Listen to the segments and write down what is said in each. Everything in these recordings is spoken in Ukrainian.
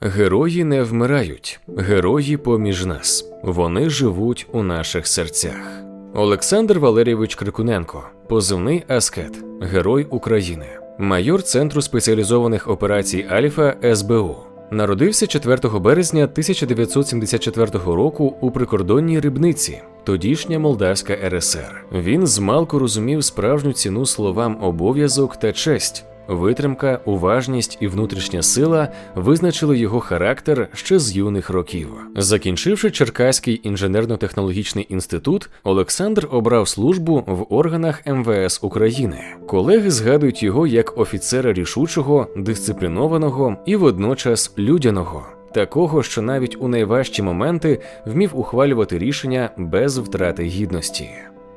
Герої не вмирають, герої поміж нас. Вони живуть у наших серцях. Олександр Валерійович Крикуненко, позивний Аскет, Герой України, майор Центру спеціалізованих операцій Альфа СБУ. Народився 4 березня 1974 року у прикордонній Рибниці, тодішня Молдавська РСР. Він змалку розумів справжню ціну словам обов'язок та честь. Витримка, уважність і внутрішня сила визначили його характер ще з юних років. Закінчивши Черкаський інженерно-технологічний інститут, Олександр обрав службу в органах МВС України. Колеги згадують його як офіцера рішучого, дисциплінованого і водночас людяного. Такого, що навіть у найважчі моменти вмів ухвалювати рішення без втрати гідності.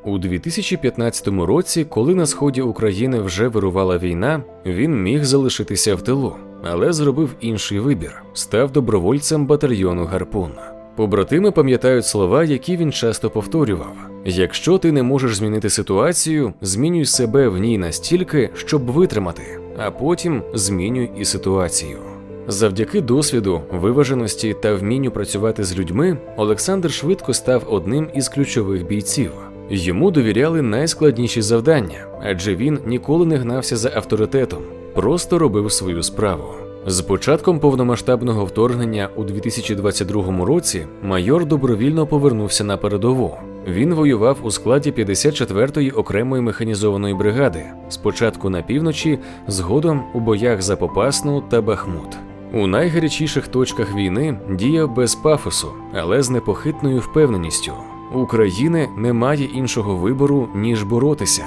У 2015 році, коли на сході України вже вирувала війна, він міг залишитися в тилу, але зробив інший вибір: став добровольцем батальйону Гарпун. Побратими пам'ятають слова, які він часто повторював: якщо ти не можеш змінити ситуацію, змінюй себе в ній настільки, щоб витримати, а потім змінюй і ситуацію. Завдяки досвіду, виваженості та вмінню працювати з людьми, Олександр швидко став одним із ключових бійців. Йому довіряли найскладніші завдання, адже він ніколи не гнався за авторитетом, просто робив свою справу. З початком повномасштабного вторгнення у 2022 році майор добровільно повернувся на передову. Він воював у складі 54-ї окремої механізованої бригади, спочатку на півночі, згодом у боях за Попасну та Бахмут. У найгарячіших точках війни діяв без пафосу, але з непохитною впевненістю. України немає іншого вибору, ніж боротися.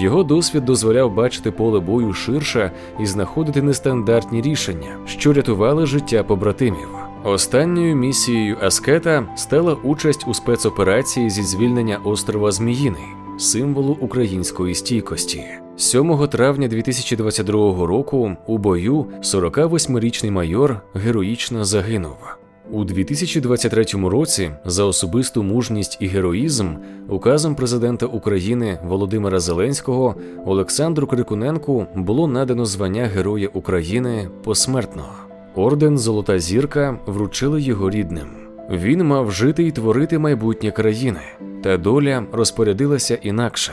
Його досвід дозволяв бачити поле бою ширше і знаходити нестандартні рішення, що рятували життя побратимів. Останньою місією Аскета стала участь у спецоперації зі звільнення острова Зміїний, символу української стійкості. 7 травня 2022 року у бою 48-річний майор героїчно загинув. У 2023 році за особисту мужність і героїзм указом президента України Володимира Зеленського Олександру Крикуненку було надано звання Героя України посмертно. Орден Золота зірка вручили його рідним. Він мав жити і творити майбутнє країни, та доля розпорядилася інакше.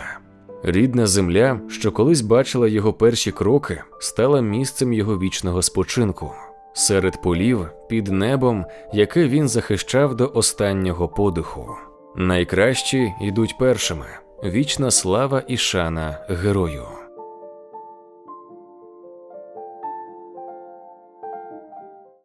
Рідна земля, що колись бачила його перші кроки, стала місцем його вічного спочинку серед полів під небом, яке він захищав до останнього подиху. Найкращі йдуть першими вічна слава і шана герою.